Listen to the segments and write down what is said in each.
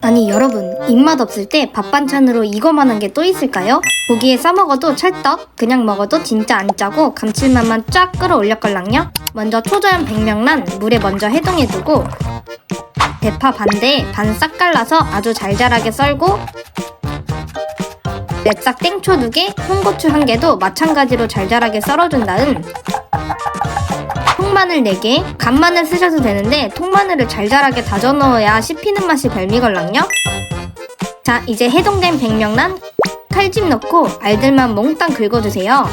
아니 여러분 입맛 없을 때 밥 반찬으로 이거만한 게 또 있을까요? 고기에 싸먹어도 찰떡 그냥 먹어도 진짜 안 짜고 감칠맛만 쫙 끌어올렸걸랑요? 먼저 초저염 백명란 물에 먼저 해동해두고 대파 반대에 반 싹 갈라서 아주 잘잘하게 썰고 맵싹 땡초 두 개, 홍고추 한 개도 마찬가지로 잘잘하게 썰어준 다음 통마늘 4개, 간마늘 쓰셔도 되는데 통마늘을 잘잘하게 다져 넣어야 씹히는 맛이 별미걸랑요? 자, 이제 해동된 백명란 칼집 넣고 알들만 몽땅 긁어주세요.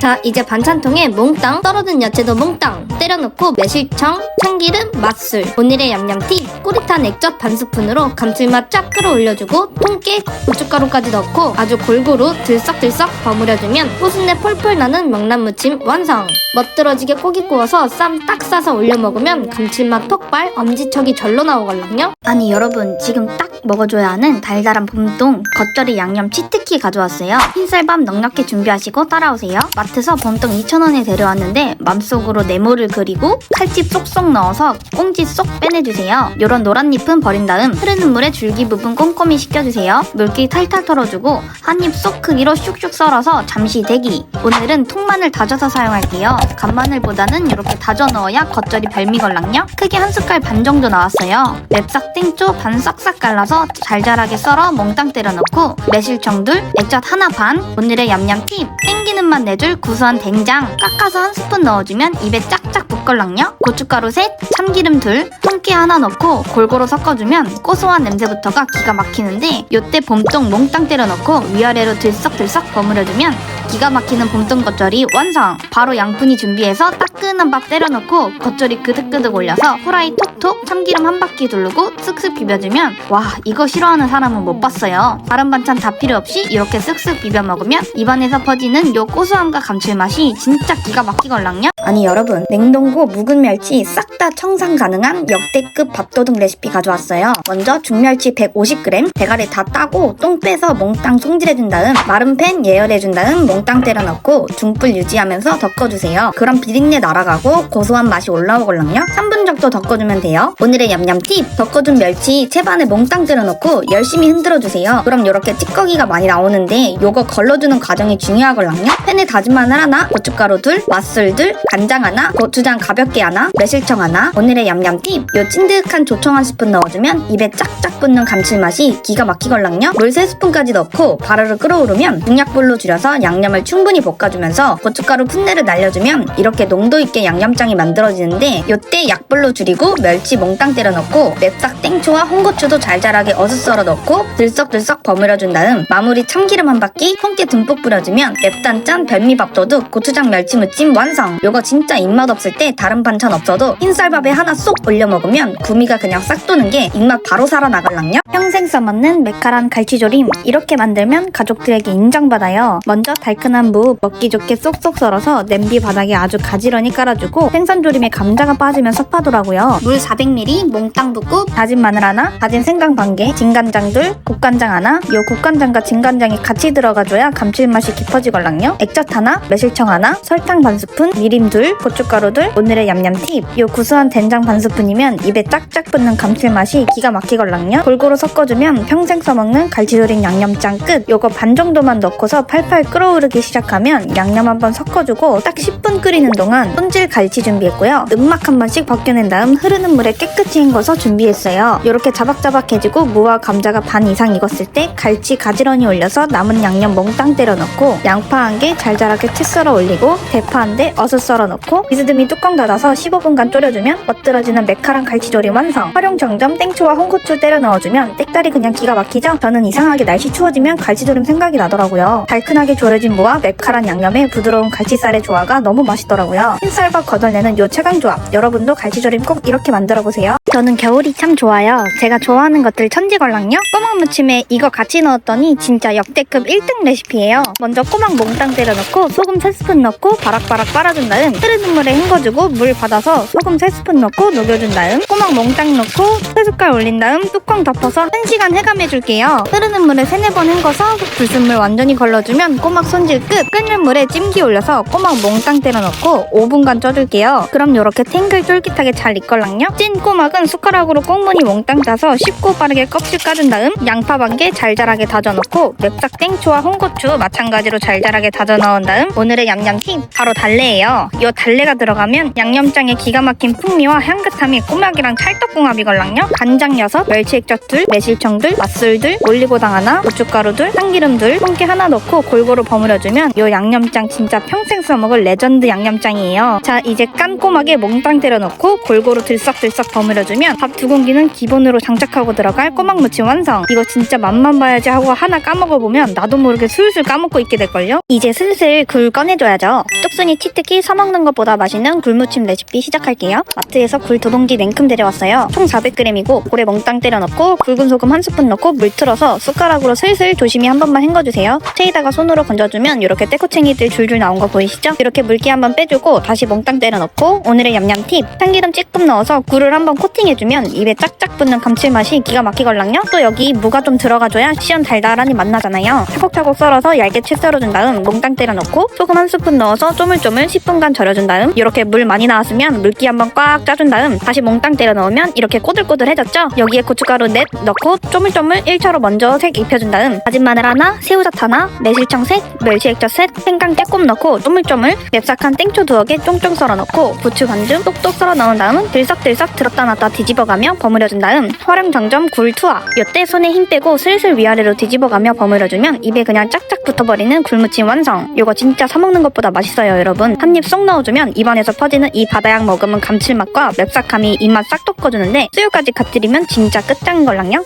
자, 이제 반찬통에 몽땅 떨어진 야채도 몽땅 때려 넣고 매실청, 참기름, 맛술, 오늘의 얌얌팁, 꼬릿한 액젓 반 스푼으로 감칠맛 쫙 끌어올려주고 통깨, 고춧가루까지 넣고 아주 골고루 들썩들썩 버무려주면 포순내 펄펄 나는 명란무침 완성! 멋들어지게 고기 구워서 쌈 딱 싸서 올려 먹으면 감칠맛 폭발, 엄지척이 절로 나오걸랑요? 아니 여러분 지금 딱 먹어줘야 하는 달달한 봄동 겉절이 양념 치트키 가져왔어요. 흰쌀밥 넉넉히 준비하시고 따라오세요. 마트서 봄동 2,000원에 데려왔는데 맘속으로 네모를 그리고 칼집 쏙쏙 넣어서 꽁지 쏙 빼내주세요. 요런 노란 잎은 버린 다음 흐르는 물에 줄기 부분 꼼꼼히 식혀주세요. 물기 탈탈 털어주고 한 입 쏙 크기로 슉슉 썰어서 잠시 대기. 오늘은 통마늘 다져서 사용할게요. 간마늘보다는 이렇게 다져 넣어야 겉절이 별미걸랑요. 크게 한 숟갈 반 정도 나왔어요. 맵싹 땡초 반 싹싹 갈라서 잘잘하게 썰어 몽땅 때려 넣고 매실청 둘, 액젓 하나 반, 오늘의 얌얌 팁 땡기는 맛 내줄 구수한 된장 깎아서 한 스푼 넣어주면 입에 짝짝 붙걸랑요. 고춧가루 셋, 참기름 둘, 통깨 하나 넣고 골고루 섞어주면 고소한 냄새부터가 기가 막히는데 요때 봄동 몽땅 때려 넣고 위아래로 들썩들썩 버무려주면 기가 막히는 봄동 겉절이 완성! 바로 양푼이 준비해서 따끈한 밥 때려 넣고 겉절이 그득그득 올려서 후라이 톡톡 참기름 한 바퀴 두르고 쓱쓱 비벼주면 와 이거 싫어하는 사람은 못 봤어요. 다른 반찬 다 필요 없이 이렇게 쓱쓱 비벼 먹으면 입안에서 퍼지는 요 고소함과 감칠맛이 진짜 기가 막히걸랑요? 아니 여러분 냉동고 묵은 멸치 싹 다 청산 가능한 역대급 밥도둑 레시피 가져왔어요. 먼저 중멸치 150g 대가리 다 따고 똥 빼서 몽땅 손질해준 다음 마른 팬 예열해준 다음 몽땅 때려 넣고 중불 유지하면서 덮어주세요. 그럼 비린내 날아가고 고소한 맛이 올라오걸랑요? 3분 정도 덮어주면 돼요. 오늘의 얌얌 팁 덮어준 멸치 채반에 몽땅 때려 넣고 열심히 흔들어주세요. 그럼 이렇게 찌꺼기가 많이 나오는데 요거 걸러주는 과정이 중요하걸랑요? 팬에 다진 마늘 하나, 고춧가루 둘, 맛술 둘, 간장 하나, 고추장 가볍게 하나, 매실청 하나, 오늘의 얌얌 팁! 요 찐득한 조청 한 스푼 넣어주면 입에 짝짝 붙는 감칠맛이 기가 막히걸랑요? 물 3스푼까지 넣고 바르르 끓어오르면 중약불로 줄여서 양념 을 충분히 볶아주면서 고춧가루 풋내를 날려주면 이렇게 농도 있게 양념장이 만들어지는데 요때 약불로 줄이고 멸치 몽땅 때려 넣고 맵싹 땡초와 홍고추도 잘잘하게 어슷 썰어 넣고 들썩들썩 버무려준 다음 마무리 참기름 한 바퀴 통깨 듬뿍 뿌려주면 맵단짠 별미밥 도둑 고추장 멸치 무침 완성. 요거 진짜 입맛 없을 때 다른 반찬 없어도 흰쌀밥에 하나 쏙 올려 먹으면 구미가 그냥 싹 도는 게 입맛 바로 살아나갈랑요? 평생 써먹는 메카란 갈치조림 이렇게 만들면 가족들에게 인정받아요. 먼저 달 큰한 무 먹기 좋게 쏙쏙 썰어서 냄비 바닥에 아주 가지런히 깔아주고 생선조림에 감자가 빠지면 섭하더라고요. 물 400ml 몽땅 붓고 다진 마늘 하나 다진 생강 반 개 진간장 둘 국간장 하나. 요 국간장과 진간장이 같이 들어가줘야 감칠맛이 깊어지걸랑요. 액젓 하나 매실청 하나 설탕 반 스푼 미림 둘 고춧가루 둘 오늘의 얌얌 팁 요 구수한 된장 반 스푼이면 입에 짝짝 붙는 감칠맛이 기가 막히걸랑요. 골고루 섞어주면 평생 써먹는 갈치조림 양념장 끝. 요거 반 정도만 넣고서 팔팔 끓어오르 기 시작하면 양념 한번 섞어주고 딱 10분 끓이는 동안 손질 갈치 준비했고요. 음막 한 번씩 벗겨낸 다음 흐르는 물에 깨끗이 헹궈서 준비했어요. 요렇게 자박자박해지고 무와 감자가 반 이상 익었을 때 갈치 가지런히 올려서 남은 양념 몽땅 때려 넣고 양파 한 개 잘잘하게 채 썰어 올리고 대파 한 대 어슷 썰어 넣고 비스듬히 뚜껑 닫아서 15분간 졸여주면 멋들어지는 메카랑 갈치조림 완성. 활용 정점 땡초와 홍고추 때려 넣어주면 땡다리 그냥 기가 막히죠? 저는 이상하게 날씨 추워지면 갈치조림 생각이 나더라고요. 달큰하게 졸여진 무와 메카란 양념에 부드러운 갈치살의 조화가 너무 맛있더라고요. 흰쌀밥 거덜내는 요 최강 조합. 여러분도 갈치조림 꼭 이렇게 만들어보세요. 저는 겨울이 참 좋아요. 제가 좋아하는 것들 천지걸랑요? 꼬막 무침에 이거 같이 넣었더니 진짜 역대급 1등 레시피예요. 먼저 꼬막 몽땅 때려 넣고 소금 3스푼 넣고 바락바락 빨아준 다음 흐르는 물에 헹궈주고 물 받아서 소금 3스푼 넣고 녹여준 다음 꼬막 몽땅 넣고 3숟갈 올린 다음 뚜껑 덮어서 1시간 해감해줄게요. 흐르는 물에 3, 4번 헹궈서 불순물 완전히 걸러주면 꼬막 손질 끝! 끓는 물에 찜기 올려서 꼬막 몽땅 때려 넣고 5분간 쪄줄게요. 그럼 요렇게 탱글 쫄깃하게 잘 익걸랑요? 찐 꼬막은 숟가락으로 꽁무니 몽땅 따서 쉽고 빠르게 껍질 까준 다음 양파 반개 잘잘하게 다져 넣고 맵싹 땡초와 홍고추 마찬가지로 잘잘하게 다져 넣은 다음 오늘의 얌얌 팁 바로 달래예요. 요 달래가 들어가면 양념장의 기가 막힌 풍미와 향긋함이 꼬막이랑 찰떡궁합이걸랑요. 간장 6, 멸치 액젓 둘, 매실청 둘, 맛술 둘, 올리고당 하나, 고춧가루 둘, 참기름 둘, 통깨 하나 넣고 골고루 버무려 주면 요 양념장 진짜 평생 써먹을 레전드 양념장이에요. 자 이제 깐 꼬막에 몽땅 때려 넣고 골고루 들썩들썩 버무려주면 밥 두 공기는 기본으로 장착하고 들어갈 꼬막 무침 완성. 이거 진짜 맛만 봐야지 하고 하나 까먹어보면 나도 모르게 술술 까먹고 있게 될걸요? 이제 슬슬 굴 꺼내줘야죠. 쪽순이 치트키 사먹는 것보다 맛있는 굴무침 레시피 시작할게요. 마트에서 굴 두 봉지 냉큼 데려왔어요. 총 400g이고 굴에 몽땅 때려 넣고 굵은 소금 한 스푼 넣고 물 틀어서 숟가락으로 슬슬 조심히 한 번만 헹궈주세요. 체에다가 손으로 건져주면 이렇게 떼코챙이들 줄줄 나온 거 보이시죠? 이렇게 물기 한번 빼주고 다시 몽땅 때려 넣고 오늘의 얌얌 팁 참기름 찔끔 넣어서 굴을 한번 코팅해주면 입에 짝짝 붙는 감칠맛이 기가 막히걸랑요? 또 여기 무가 좀 들어가줘야 시원 달달하니 맛나잖아요. 차곡차곡 썰어서 얇게 채 썰어준 다음 몽땅 때려 넣고 소금 한 스푼 넣어서 쪼물쪼물 10분간 절여준 다음 이렇게 물 많이 나왔으면 물기 한번 꽉 짜준 다음 다시 몽땅 때려 넣으면 이렇게 꼬들꼬들해졌죠? 여기에 고춧가루 넷 넣고 쪼물쪼물 1차로 먼저 색 입혀준 다음 다진 마늘 하나, 새우젓 하나, 매실청 셋, 멸치액젓 셋, 생강 깨꼼 넣고 쪼물쪼물 맵싹한 땡초 개 쫑쫑 썰어 넣고 부추 반줌 똑똑 썰어 넣은 다음 들썩들썩 들었다 놨다 뒤집어가며 버무려준 다음 화령정점 굴 투하. 이때 손에 힘 빼고 슬슬 위아래로 뒤집어가며 버무려주면 입에 그냥 짝짝 붙어버리는 굴무침 완성. 이거 진짜 사먹는 것보다 맛있어요 여러분. 한 입 쏙 넣어주면 입안에서 퍼지는 이 바다약 먹으면 감칠맛과 맵싹함이 입맛 싹 돋궈주는데 수유까지 곁들이면 진짜 끝장인 걸랑요